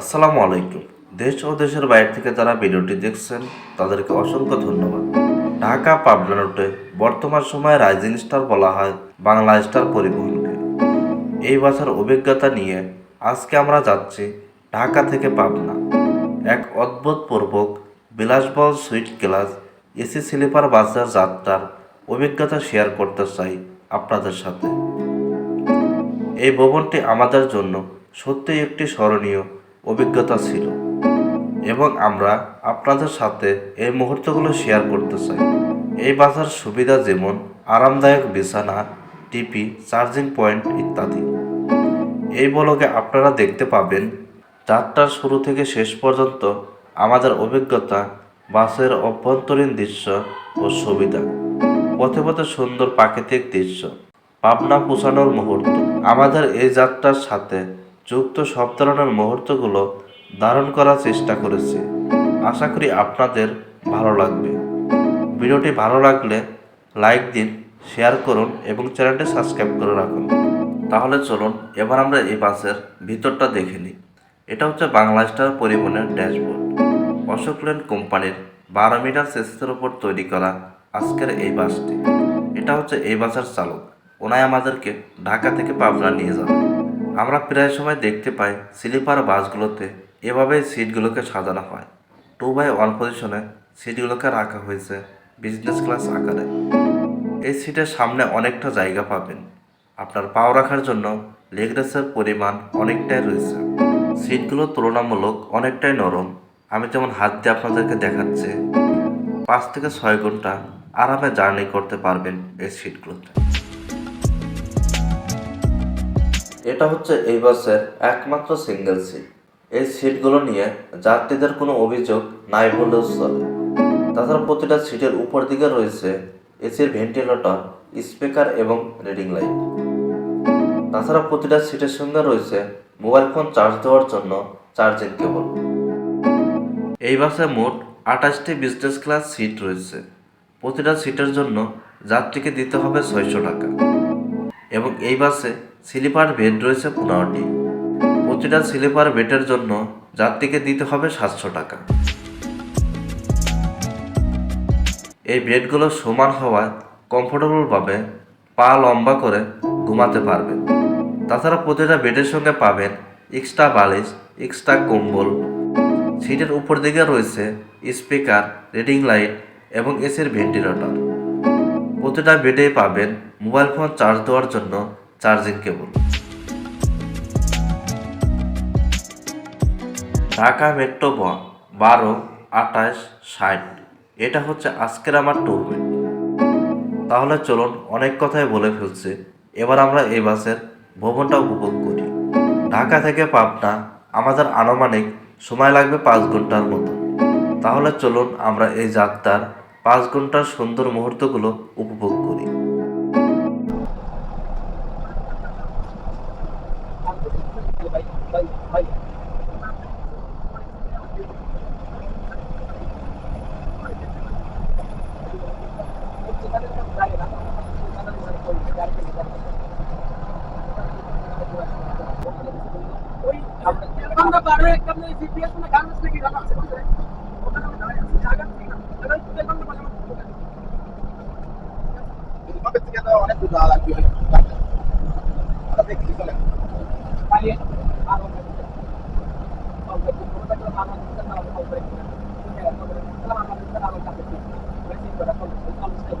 আসসালামু আলাইকুম। দেশ ও দেশের বাইরে থেকে যারা ভিডিওটি দেখছেন, তাদেরকে অসংখ্য ধন্যবাদ। ঢাকা পাবনা রুটে বর্তমান সময়ে রাইজিং স্টার বলা হয় বাংলা স্টার পরিবহনকে। এই বাসার অভিজ্ঞতা নিয়ে আজকে আমরা যাচ্ছি ঢাকা থেকে পাবনা। এক অদ্ভুত পূর্বক বিলাসবহুল সুইট ক্লাস এসি স্লিপার বাসের যাত্রার অভিজ্ঞতা শেয়ার করতে চাই আপনাদের সাথে। এই ভবনটি আমাদের জন্য সত্যিই একটি স্মরণীয় অভিজ্ঞতা ছিল। এবং আমরা আপনাদের সাথে এই মুহূর্তগুলো শেয়ার করতে চাই। এই বাসের সুবিধা যেমন আরামদায়ক বিছানা টিপি চার্জিং পয়েন্ট ইত্যাদি। এই ব্লগে আপনারা দেখতে পাবেন, যাত্রার শুরু থেকে শেষ পর্যন্ত আমাদের অভিজ্ঞতা, বাসের অভ্যন্তরীণ দৃশ্য ও সুবিধা। পথে পথে সুন্দর প্রাকৃতিক দৃশ্য, পাবনা পৌঁছানোর মুহূর্ত। আমাদের এই যাত্রার সাথে যুক্ত সব ধরনের মুহূর্তগুলো ধারণ করার চেষ্টা করেছি। আশা করি আপনাদের ভালো লাগবে। ভিডিওটি ভালো লাগলে লাইক দিন, শেয়ার করুন এবং চ্যানেলটি সাবস্ক্রাইব করে রাখুন। তাহলে চলুন, এবার আমরা এই বাসের ভিতরটা দেখে নিই। এটা হচ্ছে বাংলা স্টার পরিবহনের ড্যাশবোর্ড। অশোক লেন কোম্পানির বারো মিটার সেসের ওপর তৈরি করা আজকের এই বাসটি। এটা হচ্ছে এই বাসের চালক। ওনাই আমাদেরকে ঢাকা থেকে পাবনা নিয়ে যাবে। আমরা প্রায় সময় দেখতে পাই স্লিপার বাসগুলোতে এভাবেই সিটগুলোকে সাজানো হয়। টু বাই ওয়ান পজিশনে সিটগুলোকে রাখা হয়েছে বিজনেস ক্লাস আকারে। এই সিটের সামনে অনেকটা জায়গা পাবেন। আপনার পাও রাখার জন্য লেগ রেসের পরিমাণ অনেকটাই রয়েছে। সিটগুলো তুলনামূলক অনেকটাই নরম। আমি যেমন হাত দিয়ে আপনাদেরকে দেখাচ্ছি, পাঁচ থেকে ছয় ঘণ্টা আরামে জার্নি করতে পারবেন এই সিটগুলোতে। এটা হচ্ছে এই বাসের একমাত্র সিঙ্গেল সিট। এই সিটগুলো নিয়ে যাত্রীদের কোনো অভিযোগ নাই বললেও চলে। তাছাড়া প্রতিটা সিটের উপর দিকে রয়েছে এসির ভেন্টিলেটর, স্পিকার এবং রিডিং লাইট। তাছাড়া প্রতিটা সিটের সঙ্গে রয়েছে মোবাইল ফোন চার্জ দেওয়ার জন্য চার্জিং কেবল। এই বাসে মোট আঠাশটি বিজনেস ক্লাস সিট রয়েছে। প্রতিটা সিটের জন্য যাত্রীকে দিতে হবে ছয়শো টাকা। এবং এই বাসে স্লিপার বেড রয়েছে পনেরোটি। প্রতিটা স্লিপার বেডের জন্য যাত্রীকে দিতে হবে সাতশো টাকা। এই বেডগুলো সমান হওয়ায় কমফোর্টেবলভাবে পা লম্বা করে ঘুমাতে পারবেন। তাছাড়া প্রতিটা বেডের সঙ্গে পাবেন এক্সট্রা বালিশ এক্সট্রা কম্বল। সিটের উপর দিকে রয়েছে স্পিকার রিডিং লাইট এবং এসির ভেন্টিলেটর প্রতিটা বেডেই পাবেন মোবাইল ফোন চার্জ দেওয়ার জন্য চার্জিং কেবল ঢাকা মেট্রো বারো, আঠাশ, ষাট, এটা হচ্ছে আজকের আমার ট্যুরমেট তাহলে চলুন অনেক কথাই বলে ফেলছে। এবার আমরা এই বাসের ভ্রমণটা উপভোগ করি। ঢাকা থেকে পাবনা, আমাদের আনুমানিক সময় লাগবে পাঁচ ঘণ্টার মতো। তাহলে চলুন আমরা এই যাত্রার পাঁচ ঘণ্টার সুন্দর মুহূর্তগুলো উপভোগ করি আমরা বারো এক কামনে জিপিএস না গান আছে কি গান আছে ওখানে আমি দাঁড়াই আছি জায়গা ঠিক না এবার একটু দেখুন না মাঝে মাঝে থেকে তো অনেক দূর যাওয়া লাগবে আমরা দেখি চলে পালিয়ে আর ওকে অল্প একটু করে থাকলে ভালো হতো না অল্প করে আমাদের কাছে বেশি করে কল কল স্টেপ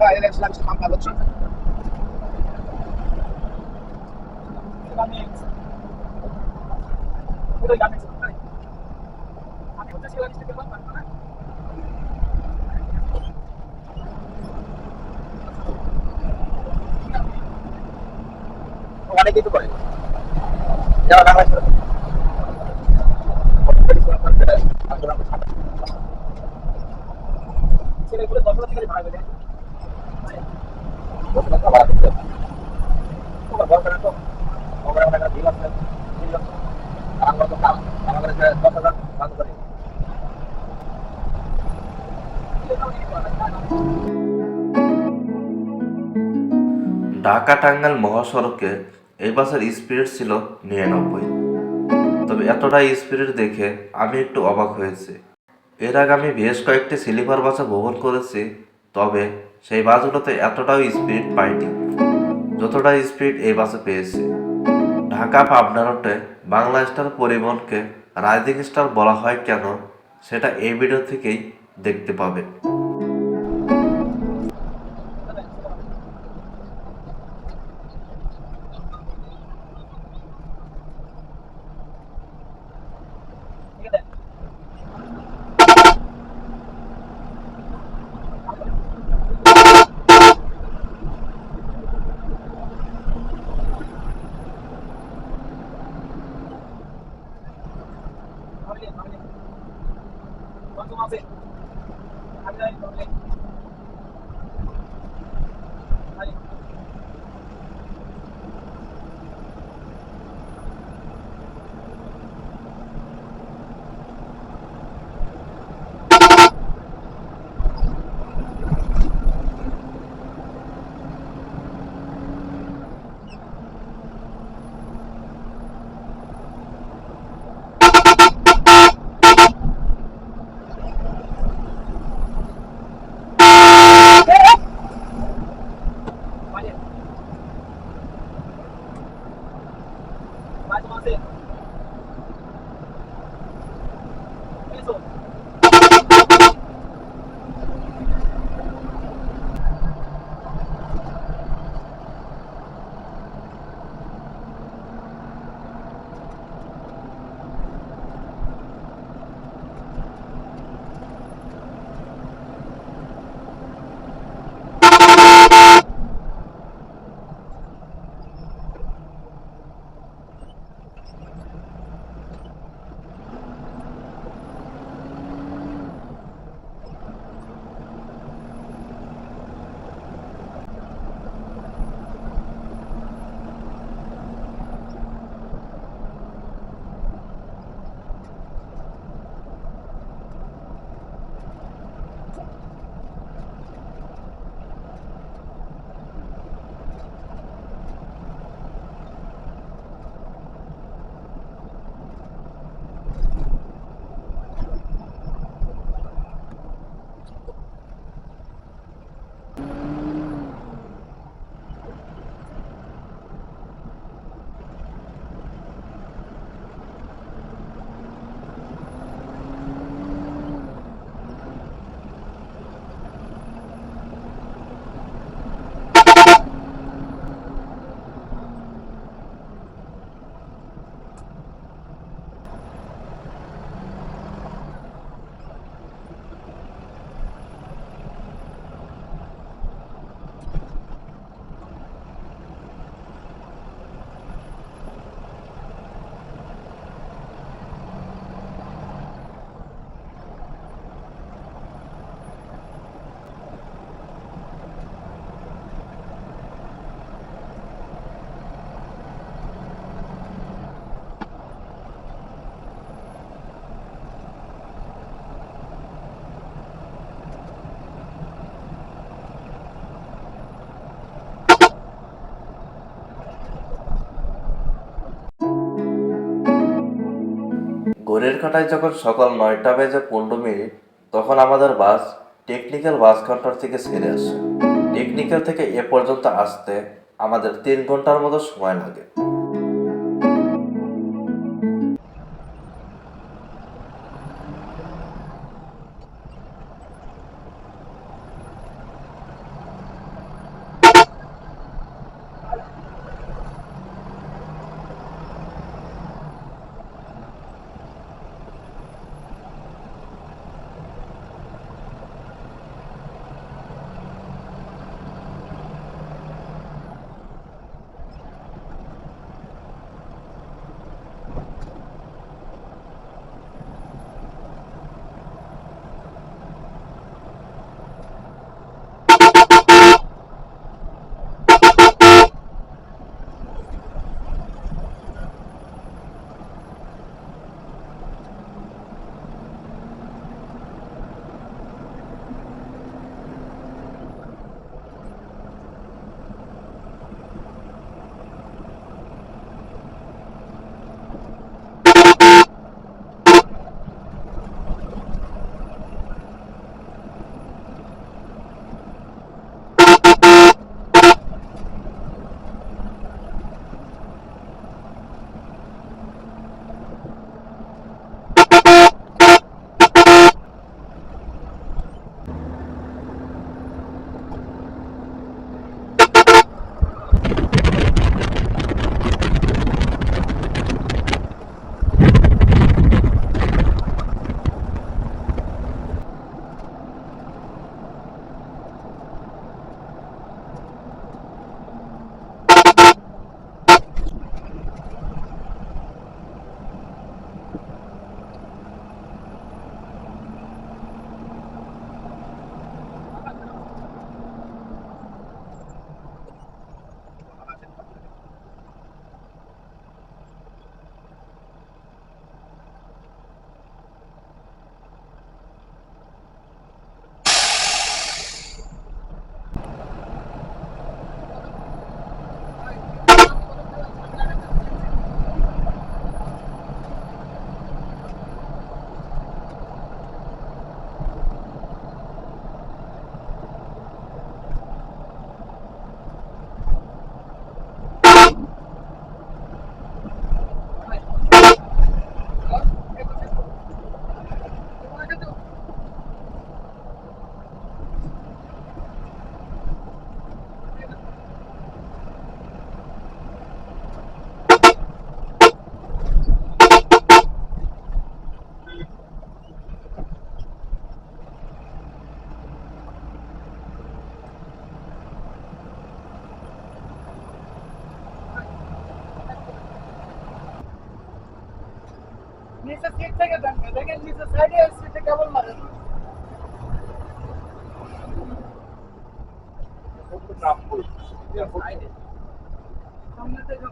ভাই এর লাগছে মামলা হচ্ছে আমি আপনি হচ্ছে শিলা মিষ্টি পেলাম পারব না অনেক কিছু করে যারা ঢাকা ছিল ছেলেগুলো দশ হাজার টাকা ভাড়া করে দেয় ঢাকা টাঙ্গাইল মহাসড়কে এই বাসের স্পিড ছিল নিরানব্বই। তবে এতটা স্পিড দেখে আমি একটু অবাক হয়েছি। এর আগে আমি বেশ কয়েকটি স্লিপার বাসে ভ্রমণ করেছি, তবে সেই বাসগুলোতে এতটাও স্পিড পাইনি, যতটা স্পিড এই বাসে পেয়েছি। ঢাকা পাবনা রোডে বাংলা স্টার পরিবহনকে রাইজিং স্টার বলা হয় কেন? সেটা এই ভিডিও থেকেই দেখতে পাবে। ঘড়ির কাঁটায় যখন সকাল নয়টা বেজে পনেরো মিনিট, তখন আমাদের বাস টেকনিক্যাল বাস কাউন্টার থেকে ছেড়ে আসে। টেকনিক্যাল থেকে এ পর্যন্ত আসতে আমাদের তিন ঘণ্টার মতো সময় লাগে। সামনে থেকে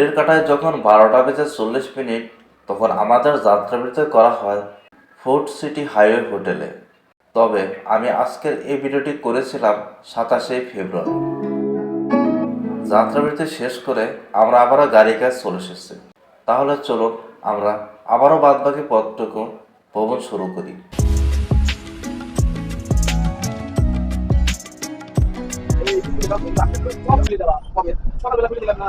ঘড়ির কাটায় যখন বারোটা বেজে চল্লিশ মিনিট তখন আমাদের যাত্রাবৃত্তি করা হয় ফুড সিটি হাইওয়ে হোটেলে তবে আমি আজকের এই ভিডিওটি করেছিলাম সাতাশে ফেব্রুয়ারি যাত্রাবৃত্তি শেষ করে আমরা আবারও গাড়ি কাজ চলে এসেছি তাহলে চলুন আমরা আবারও বাদবাকি পথটুকু ভ্রমণ শুরু করি সকালবেলা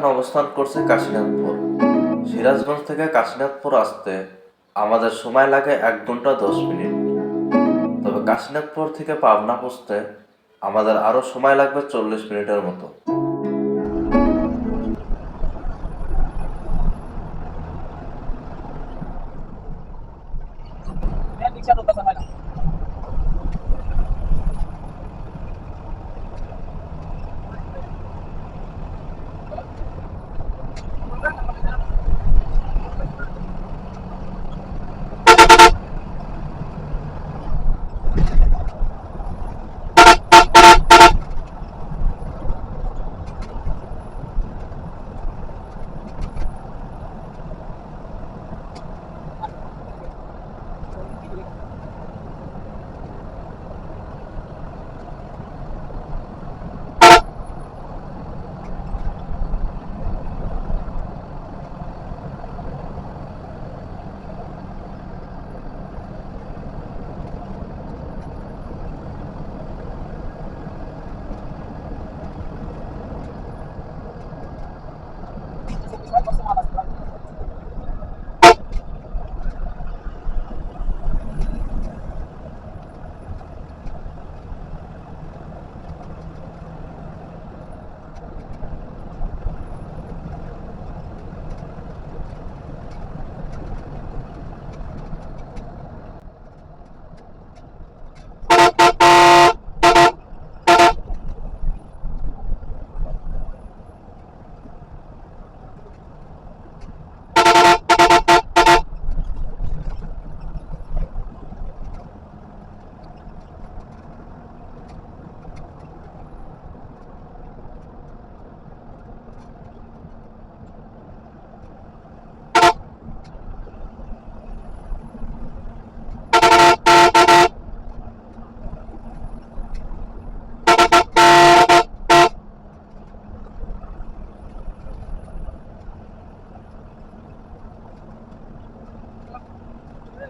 এখন অবস্থান করছে কাশীনাথপুর। সিরাজগঞ্জ থেকে কাশীনাথপুর আসতে আমাদের সময় লাগে এক ঘণ্টা দশ মিনিট। তবে কাশীনাথপুর থেকে পাবনা পৌঁছতে আমাদের আরও সময় লাগবে চল্লিশ মিনিটের মতো।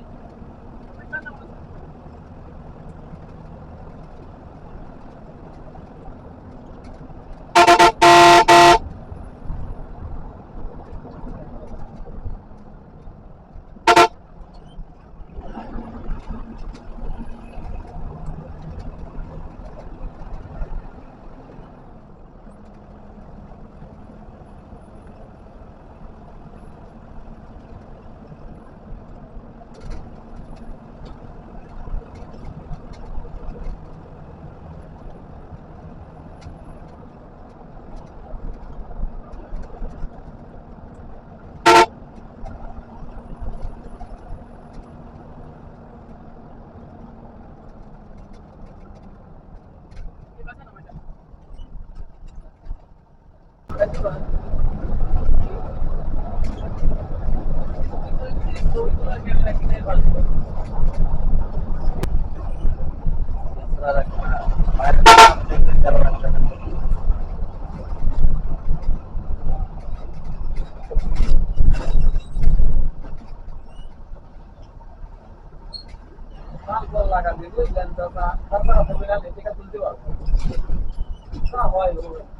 Bye. লাগা দিয়ে বুঝলেন তো তারপর আপনি টিকা তুলতে পারবেন না হয় কিচ্ছু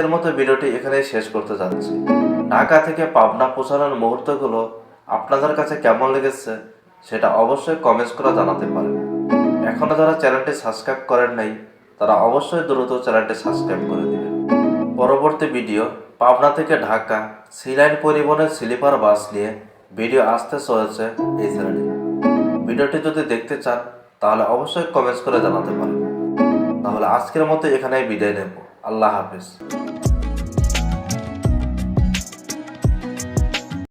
আজকের মতো ভিডিওটি এখানেই শেষ করতে যাচ্ছি। ঢাকা থেকে পাবনা পৌঁছানোর মুহূর্তগুলো আপনাদের কাছে কেমন লেগেছে সেটা অবশ্যই কমেন্টস করে জানাতে পারেন। এখনও যারা চ্যানেলটি সাবস্ক্রাইব করেন নাই, তারা অবশ্যই দ্রুত চ্যানেলটি সাবস্ক্রাইব করে দিবেন। পরবর্তী ভিডিও পাবনা থেকে ঢাকা সিলাইন পরিবহনের স্লিপার বাস নিয়ে ভিডিও আসতে চলেছে এই চ্যানেলে। ভিডিওটি যদি দেখতে চান, তাহলে অবশ্যই কমেন্টস করে জানাতে পারেন। তাহলে আজকের মতো এখানেই বিদায় নেব। আল্লাহ হাফিজ।